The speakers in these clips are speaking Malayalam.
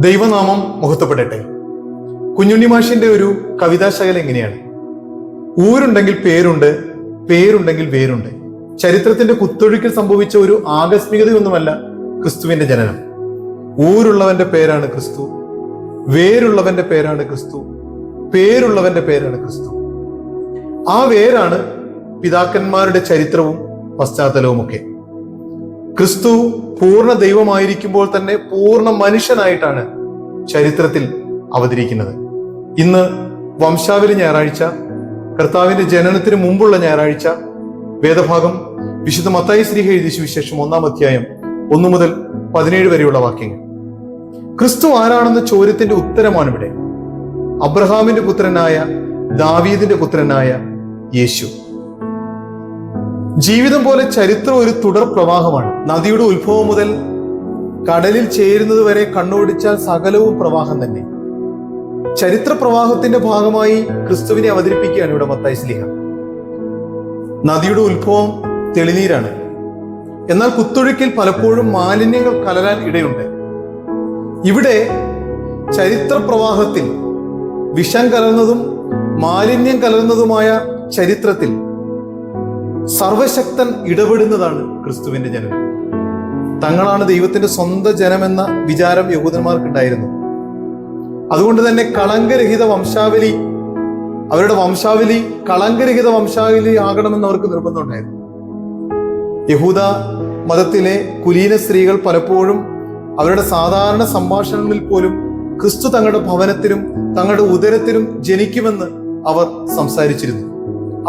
ദൈവനാമം മുഹത്തപ്പെടട്ടെ കുഞ്ഞുണ്ണി മാഷിന്റെ ഒരു കവിതാശകലം എങ്ങനെയാണ്? ഊരുണ്ടെങ്കിൽ പേരുണ്ട് പേരുണ്ടെങ്കിൽ വേരുണ്ട്. ചരിത്രത്തിന്റെ കുത്തൊഴുക്കിൽ സംഭവിച്ച ഒരു ആകസ്മികതയൊന്നുമല്ല ക്രിസ്തുവിന്റെ ജനനം. ഊരുള്ളവന്റെ പേരാണ് ക്രിസ്തു വേരുള്ളവന്റെ പേരാണ് ക്രിസ്തു പേരുള്ളവന്റെ പേരാണ് ക്രിസ്തു. ആ വേരാണ് പിതാക്കന്മാരുടെ ചരിത്രവും പശ്ചാത്തലവുമൊക്കെ. ക്രിസ്തു പൂർണ ദൈവമായിരിക്കുമ്പോൾ തന്നെ പൂർണ മനുഷ്യനായിട്ടാണ് ചരിത്രത്തിൽ അവതരിക്കുന്നത്. ഇന്ന് വംശാവലി ഞായറാഴ്ച കർത്താവിന്റെ ജനനത്തിന് മുമ്പുള്ള ഞായറാഴ്ച വേദഭാഗം വിശുദ്ധ മത്തായി ശ്രീഹ എഴുതിയ സുവിശേഷം ഒന്നാം അധ്യായം ഒന്നു മുതൽ പതിനേഴ് വരെയുള്ള വാക്യങ്ങൾ. ക്രിസ്തു ആരാണെന്ന ചോദ്യത്തിന്റെ ഉത്തരമാണ് ഇവിടെ. അബ്രഹാമിന്റെ പുത്രനായ ദാവീദിന്റെ പുത്രനായ യേശു. ജീവിതം പോലെ ചരിത്രം ഒരു തുടർ പ്രവാഹമാണ്. നദിയുടെ ഉത്ഭവം മുതൽ കടലിൽ ചേരുന്നത് വരെ കണ്ണോടിച്ചാൽ സകലവും പ്രവാഹം തന്നെ. ചരിത്ര പ്രവാഹത്തിന്റെ ഭാഗമായി ക്രിസ്തുവിനെ അവതരിപ്പിക്കുകയാണ് ഇവിടെ മത്തായി സ്ലിഹ. നദിയുടെ ഉത്ഭവം തെളിനീരാണ്. എന്നാൽ കുത്തൊഴുക്കിൽ പലപ്പോഴും മാലിന്യങ്ങൾ കലരാൻ ഇടയുണ്ട്. ഇവിടെ ചരിത്ര പ്രവാഹത്തിൽ വിഷം കലർന്നതും മാലിന്യം കലർന്നതുമായ ചരിത്രത്തിൽ സർവശക്തൻ ഇടപെടുന്നതാണ് ക്രിസ്തുവിന്റെ ജനം. തങ്ങളാണ് ദൈവത്തിന്റെ സ്വന്തം ജനമെന്ന വിചാരം യഹൂദന്മാർക്കുണ്ടായിരുന്നു. അതുകൊണ്ട് തന്നെ കളങ്കരഹിത വംശാവലി അവരുടെ വംശാവലി കളങ്കരഹിത വംശാവലി ആകണമെന്ന് അവർക്ക് നിർബന്ധമുണ്ടായിരുന്നു യഹൂദ മതത്തിലെ കുലീന സ്ത്രീകൾ പലപ്പോഴും അവരുടെ സാധാരണ സംഭാഷണങ്ങളിൽ പോലും ക്രിസ്തു തങ്ങളുടെ ഭവനത്തിലും തങ്ങളുടെ ഉദരത്തിലും ജനിക്കുമെന്ന് അവർ സംസാരിച്ചിരുന്നു.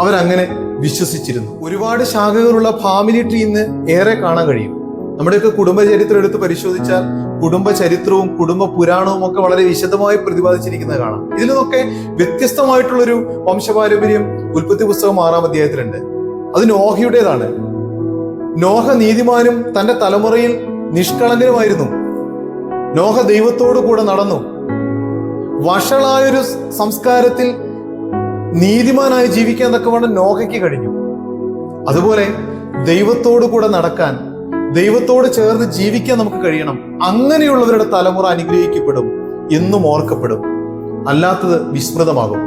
അവരങ്ങനെ വിശ്വസിച്ചിരുന്നു. ഒരുപാട് ശാഖകളുള്ള ഫാമിലി ട്രീ ഇന്ന് ഏറെ കാണാൻ കഴിയും. നമ്മുടെയൊക്കെ കുടുംബചരിത്രം എടുത്ത് പരിശോധിച്ചാൽ കുടുംബ ചരിത്രവും കുടുംബ പുരാണവും ഒക്കെ വളരെ വിശദമായി പ്രതിപാദിച്ചിരിക്കുന്നത് കാണാം. ഇതിൽ നിന്നൊക്കെ വ്യത്യസ്തമായിട്ടുള്ളൊരു വംശപാരമ്പര്യം ഉൽപ്പത്തി പുസ്തകം ആറാം അധ്യായത്തിലുണ്ട്. അത് നോഹയുടേതാണ്. നോഹ നീതിമാനും തന്റെ തലമുറയിൽ നിഷ്കളങ്കനുമായിരുന്നു. നോഹ ദൈവത്തോടു കൂടെ നടന്നു. വഷളായൊരു സംസ്കാരത്തിൽ നീതിമാനായി ജീവിക്കാൻ തക്കവണ്ണം നോകയ്ക്ക് കഴിഞ്ഞു. അതുപോലെ ദൈവത്തോടു കൂടെ നടക്കാൻ ദൈവത്തോട് ചേർന്ന് ജീവിക്കാൻ നമുക്ക് കഴിയണം. അങ്ങനെയുള്ളവരുടെ തലമുറ അനുഗ്രഹിക്കപ്പെടും എന്നും ഓർക്കപ്പെടും. അല്ലാത്തത് വിസ്മൃതമാകും.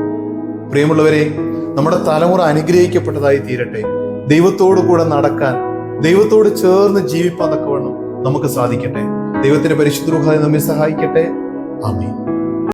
പ്രിയമുള്ളവരെ നമ്മുടെ തലമുറ അനുഗ്രഹിക്കപ്പെട്ടതായി തീരട്ടെ. ദൈവത്തോടു കൂടെ നടക്കാൻ ദൈവത്തോട് ചേർന്ന് ജീവിപ്പാൻ തക്കവണ്ണം നമുക്ക് സാധിക്കട്ടെ. ദൈവത്തിന്റെ പരിശുദ്ധ നമ്മെ സഹായിക്കട്ടെ. ആമീൻ.